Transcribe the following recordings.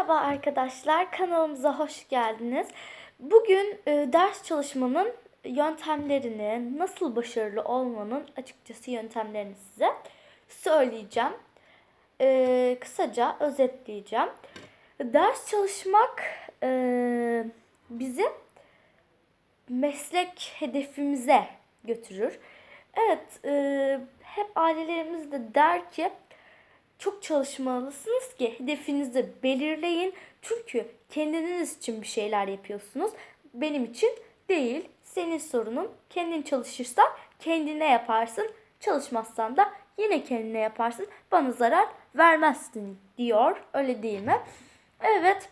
Merhaba arkadaşlar, kanalımıza hoş geldiniz. Bugün e, ders çalışmanın yöntemlerini, nasıl başarılı olmanın açıkçası yöntemlerini size söyleyeceğim. E, kısaca özetleyeceğim. Ders çalışmak e, bizi meslek hedefimize götürür. Evet, e, hep ailelerimiz de der ki çok çalışmalısınız ki hedefinizi belirleyin. Çünkü kendiniz için bir şeyler yapıyorsunuz. Benim için değil. Senin sorunun. Kendin çalışırsan kendine yaparsın. Çalışmazsan da yine kendine yaparsın. Bana zarar vermezsin diyor. Öyle değil mi? Evet.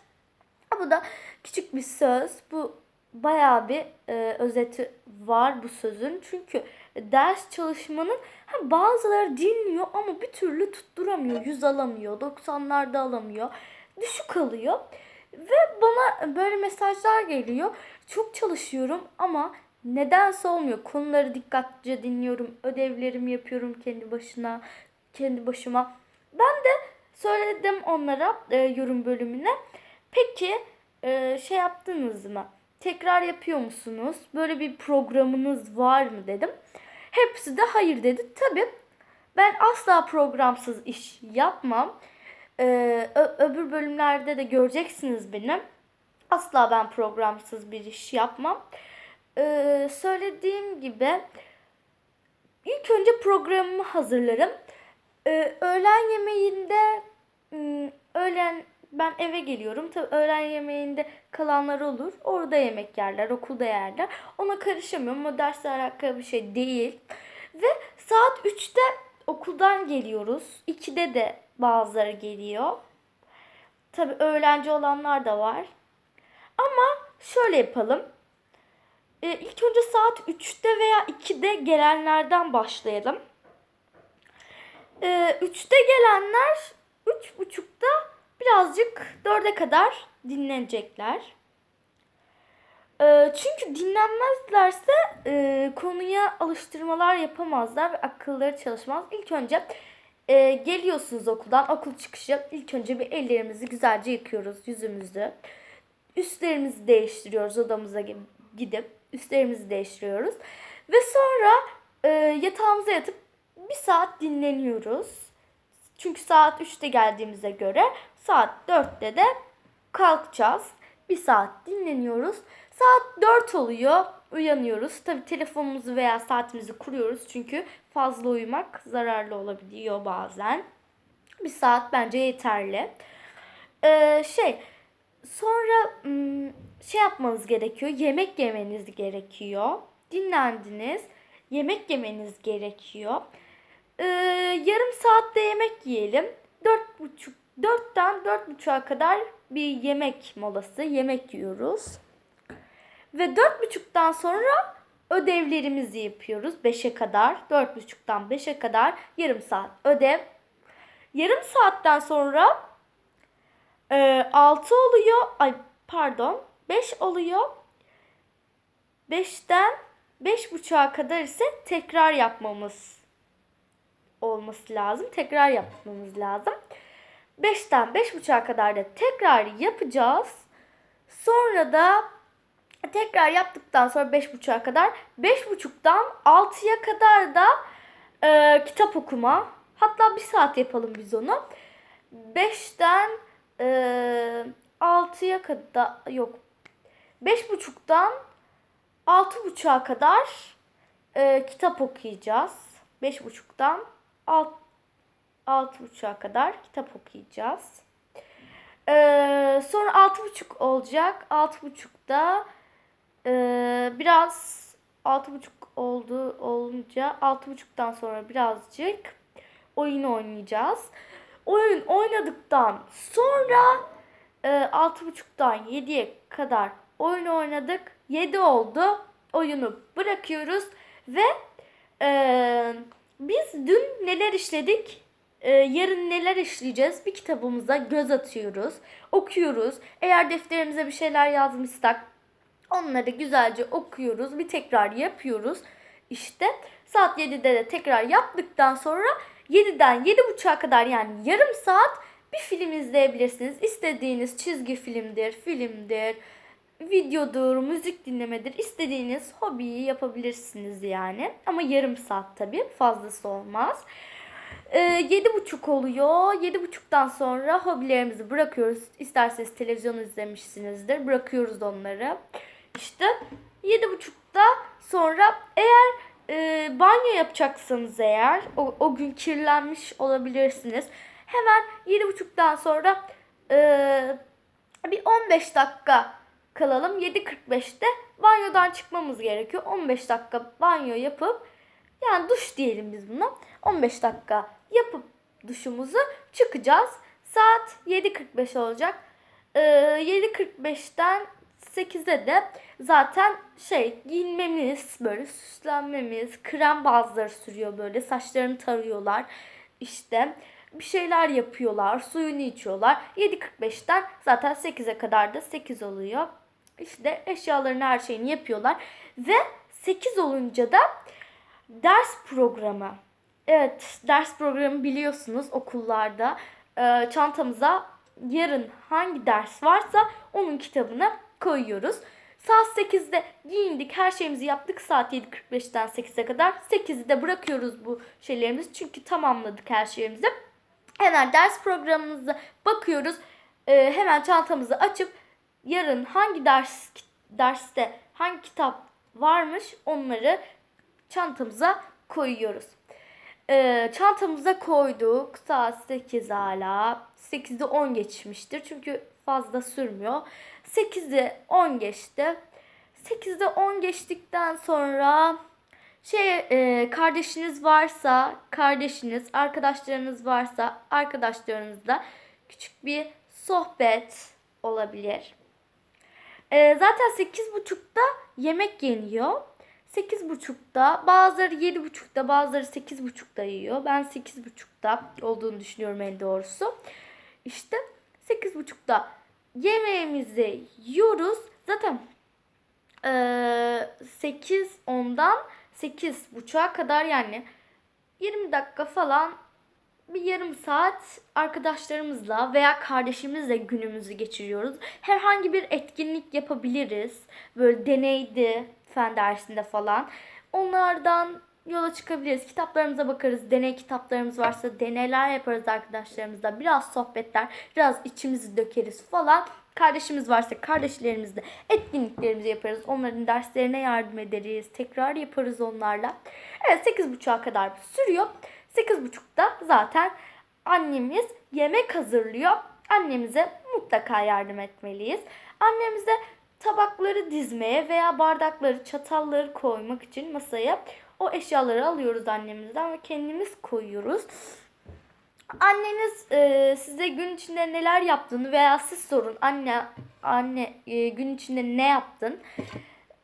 Bu da küçük bir söz. Bu bayağı bir e, özeti var bu sözün. Çünkü ders çalışmanın ha, bazıları dinliyor ama bir türlü tutturamıyor. 100 alamıyor, 90'larda alamıyor. Düşük alıyor. Ve bana böyle mesajlar geliyor. Çok çalışıyorum ama nedense olmuyor. Konuları dikkatlice dinliyorum. Ödevlerimi yapıyorum kendi başına, kendi başıma. Ben de söyledim onlara e, yorum bölümüne. Peki e, şey yaptınız mı? Tekrar yapıyor musunuz? Böyle bir programınız var mı dedim. Hepsi de hayır dedi. Tabii ben asla programsız iş yapmam. Ee, öbür bölümlerde de göreceksiniz beni. Asla ben programsız bir iş yapmam. Ee, söylediğim gibi ilk önce programımı hazırlarım. Ee, öğlen yemeğinde ım, öğlen ben eve geliyorum. Tabii öğlen yemeğinde kalanlar olur. Orada yemek yerler, okulda yerler. Ona karışamıyorum ama dersle alakalı bir şey değil. Ve saat 3'te okuldan geliyoruz. 2'de de bazıları geliyor. Tabii öğlenci olanlar da var. Ama şöyle yapalım. Ee, ilk önce saat 3'te veya 2'de gelenlerden başlayalım. Ee, 3'te gelenler 3.30'da birazcık 4'e kadar dinlenecekler. Ee, çünkü dinlenmezlerse e, konuya alıştırmalar yapamazlar ve akılları çalışmaz. İlk önce e, geliyorsunuz okuldan, okul çıkışı. İlk önce bir ellerimizi güzelce yıkıyoruz, yüzümüzü. Üstlerimizi değiştiriyoruz odamıza gidip üstlerimizi değiştiriyoruz. Ve sonra e, yatağımıza yatıp bir saat dinleniyoruz. Çünkü saat 3'te geldiğimize göre saat 4'te de kalkacağız. Bir saat dinleniyoruz. Saat 4 oluyor. Uyanıyoruz. Tabi telefonumuzu veya saatimizi kuruyoruz. Çünkü fazla uyumak zararlı olabiliyor bazen. Bir saat bence yeterli. Ee, şey sonra şey yapmanız gerekiyor. Yemek yemeniz gerekiyor. Dinlendiniz. Yemek yemeniz gerekiyor. Ee, yarım saatte yemek yiyelim. Dört buçuk, dörtten dört buçuğa kadar bir yemek molası, yemek yiyoruz. Ve dört buçuktan sonra ödevlerimizi yapıyoruz. Beşe kadar, dört buçuktan beşe kadar yarım saat ödev. Yarım saatten sonra e, 6 oluyor. Ay pardon. 5 oluyor. 5'ten 5.30'a kadar ise tekrar yapmamız olması lazım. Tekrar yapmamız lazım. 5'ten 5.30'a kadar da tekrar yapacağız. Sonra da tekrar yaptıktan sonra 5.30'a kadar 5.30'dan 6'ya kadar da e, kitap okuma. Hatta bir saat yapalım biz onu. 5'ten e, 6'ya kadar yok. 5.30'dan 6.30'a kadar e, kitap okuyacağız. 5.30'dan 6 6.30'a kadar kitap okuyacağız. Ee, sonra 6.30 olacak. 6.30'da e, biraz 6.30 oldu olunca 6.30'dan sonra birazcık oyun oynayacağız. Oyun oynadıktan sonra e, 6.30'dan 7'ye kadar oyun oynadık. 7 oldu. Oyunu bırakıyoruz ve e, biz dün neler işledik? Ee, yarın neler işleyeceğiz? Bir kitabımıza göz atıyoruz, okuyoruz. Eğer defterimize bir şeyler yazmışsak onları güzelce okuyoruz, bir tekrar yapıyoruz. İşte saat 7'de de tekrar yaptıktan sonra 7'den 7.30'a kadar yani yarım saat bir film izleyebilirsiniz. İstediğiniz çizgi filmdir, filmdir, videodur, müzik dinlemedir. İstediğiniz hobiyi yapabilirsiniz yani. Ama yarım saat tabii. Fazlası olmaz. Ee, yedi buçuk oluyor. Yedi buçuktan sonra hobilerimizi bırakıyoruz. İsterseniz televizyon izlemişsinizdir. Bırakıyoruz onları. İşte yedi buçukta sonra eğer e, banyo yapacaksanız eğer o, o gün kirlenmiş olabilirsiniz. Hemen yedi buçuktan sonra e, bir 15 dakika kalalım. 7.45'te banyodan çıkmamız gerekiyor. 15 dakika banyo yapıp yani duş diyelim biz buna. 15 dakika yapıp duşumuzu çıkacağız. Saat 7.45 olacak. Ee, 7.45'ten 8'e de zaten şey giyinmemiz, böyle süslenmemiz, krem bazıları sürüyor böyle saçlarını tarıyorlar. İşte bir şeyler yapıyorlar, suyunu içiyorlar. 7.45'ten zaten 8'e kadar da 8 oluyor. İşte eşyaların her şeyini yapıyorlar. Ve 8 olunca da ders programı. Evet ders programı biliyorsunuz okullarda. Ee, çantamıza yarın hangi ders varsa onun kitabını koyuyoruz. Saat 8'de giyindik, her şeyimizi yaptık. Saat 7.45'ten 8'e kadar. 8'de bırakıyoruz bu şeylerimizi. Çünkü tamamladık her şeyimizi. Hemen ders programımıza bakıyoruz. Ee, hemen çantamızı açıp yarın hangi ders derste hangi kitap varmış onları çantamıza koyuyoruz. Ee, çantamıza koyduk. Saat 8 hala. 8'de 10 geçmiştir. Çünkü fazla sürmüyor. 8'de 10 geçti. 8'de 10 geçtikten sonra şey e, kardeşiniz varsa kardeşiniz, arkadaşlarınız varsa arkadaşlarınızla küçük bir sohbet olabilir. E, zaten 8.30'da yemek yeniyor. 8.30'da bazıları 7.30'da bazıları 8.30'da yiyor. Ben 8.30'da olduğunu düşünüyorum en doğrusu. İşte 8.30'da yemeğimizi yiyoruz. Zaten e, 8 ondan 8.30'a kadar yani 20 dakika falan bir yarım saat arkadaşlarımızla veya kardeşimizle günümüzü geçiriyoruz. Herhangi bir etkinlik yapabiliriz. Böyle deneydi fen dersinde falan. Onlardan yola çıkabiliriz. Kitaplarımıza bakarız. Deney kitaplarımız varsa deneyler yaparız arkadaşlarımızla. Biraz sohbetler, biraz içimizi dökeriz falan. Kardeşimiz varsa kardeşlerimizle etkinliklerimizi yaparız. Onların derslerine yardım ederiz. Tekrar yaparız onlarla. Evet 8.30'a kadar sürüyor. 8.30'da zaten annemiz yemek hazırlıyor. Annemize mutlaka yardım etmeliyiz. Annemize tabakları dizmeye veya bardakları, çatalları koymak için masaya o eşyaları alıyoruz annemizden ve kendimiz koyuyoruz. Anneniz e, size gün içinde neler yaptığını veya siz sorun anne anne e, gün içinde ne yaptın?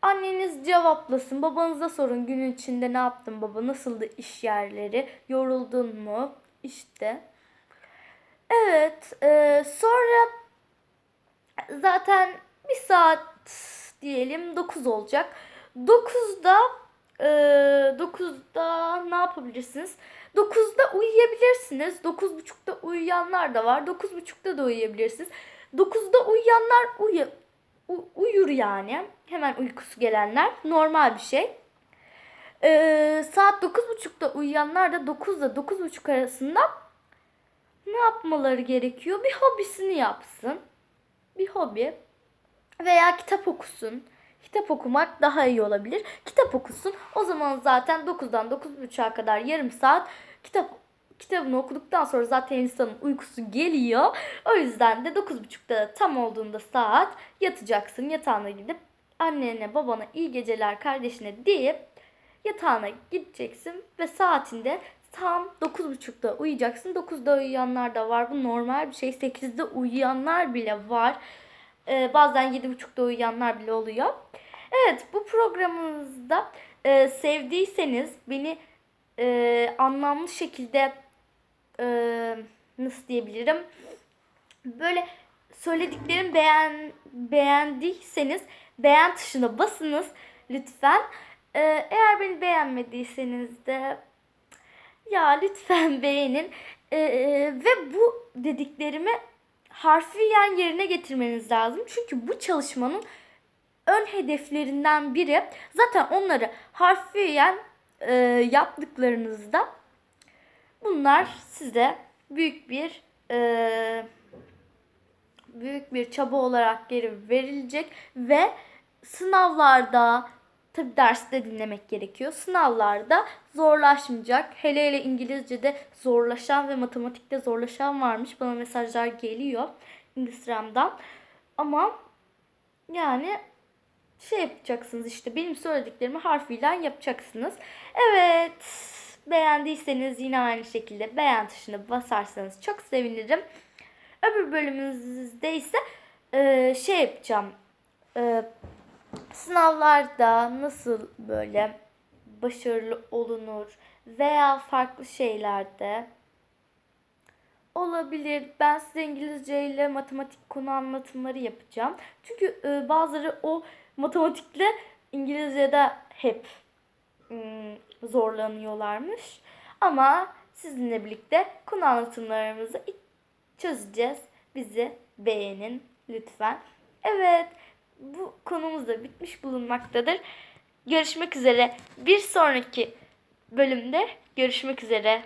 Anneniz cevaplasın. Babanıza sorun gün içinde ne yaptın baba? Nasıldı iş yerleri? Yoruldun mu? İşte. Evet. E, sonra zaten bir saat diyelim 9 olacak. 9'da e, 9'da ne yapabilirsiniz? 9'da uyuyabilirsiniz. 9.30'da uyuyanlar da var. 9.30'da da uyuyabilirsiniz. 9'da uyuyanlar uyu, u, uyur yani. Hemen uykusu gelenler. Normal bir şey. Ee, saat 9.30'da uyuyanlar da 9'da 9.30 arasında ne yapmaları gerekiyor? Bir hobisini yapsın. Bir hobi. Veya kitap okusun. Kitap okumak daha iyi olabilir. Kitap okusun. O zaman zaten 9'dan 9.30'a kadar yarım saat kitap kitabını okuduktan sonra zaten insanın uykusu geliyor. O yüzden de 9.30'da tam olduğunda saat yatacaksın. Yatağına gidip annene, babana iyi geceler kardeşine deyip yatağına gideceksin ve saatinde tam 9.30'da uyuyacaksın. 9'da uyuyanlar da var. Bu normal bir şey. 8'de uyuyanlar bile var. Ee, bazen 7.30'da uyuyanlar bile oluyor. Evet bu programımızda e, sevdiyseniz beni e, anlamlı şekilde e, nasıl diyebilirim böyle söylediklerimi beğen beğendiyseniz beğen tuşuna basınız lütfen. E, eğer beni beğenmediyseniz de ya lütfen beğenin. E, e, ve bu dediklerimi harfiyen yerine getirmeniz lazım. Çünkü bu çalışmanın ön hedeflerinden biri zaten onları harfiyen e, yaptıklarınızda bunlar size büyük bir e, büyük bir çaba olarak geri verilecek ve sınavlarda tabi derste dinlemek gerekiyor. Sınavlarda zorlaşmayacak. Hele hele İngilizce'de zorlaşan ve matematikte zorlaşan varmış. Bana mesajlar geliyor Instagram'dan. Ama yani şey yapacaksınız işte benim söylediklerimi harfiyle yapacaksınız. Evet beğendiyseniz yine aynı şekilde beğen tuşuna basarsanız çok sevinirim. Öbür bölümümüzde ise şey yapacağım. E, sınavlarda nasıl böyle başarılı olunur veya farklı şeylerde olabilir. Ben size İngilizce ile matematik konu anlatımları yapacağım. Çünkü e, bazıları o matematikle İngilizce'de hep ım, zorlanıyorlarmış. Ama sizinle birlikte konu anlatımlarımızı çözeceğiz. Bizi beğenin lütfen. Evet, bu konumuz da bitmiş bulunmaktadır. Görüşmek üzere. Bir sonraki bölümde görüşmek üzere.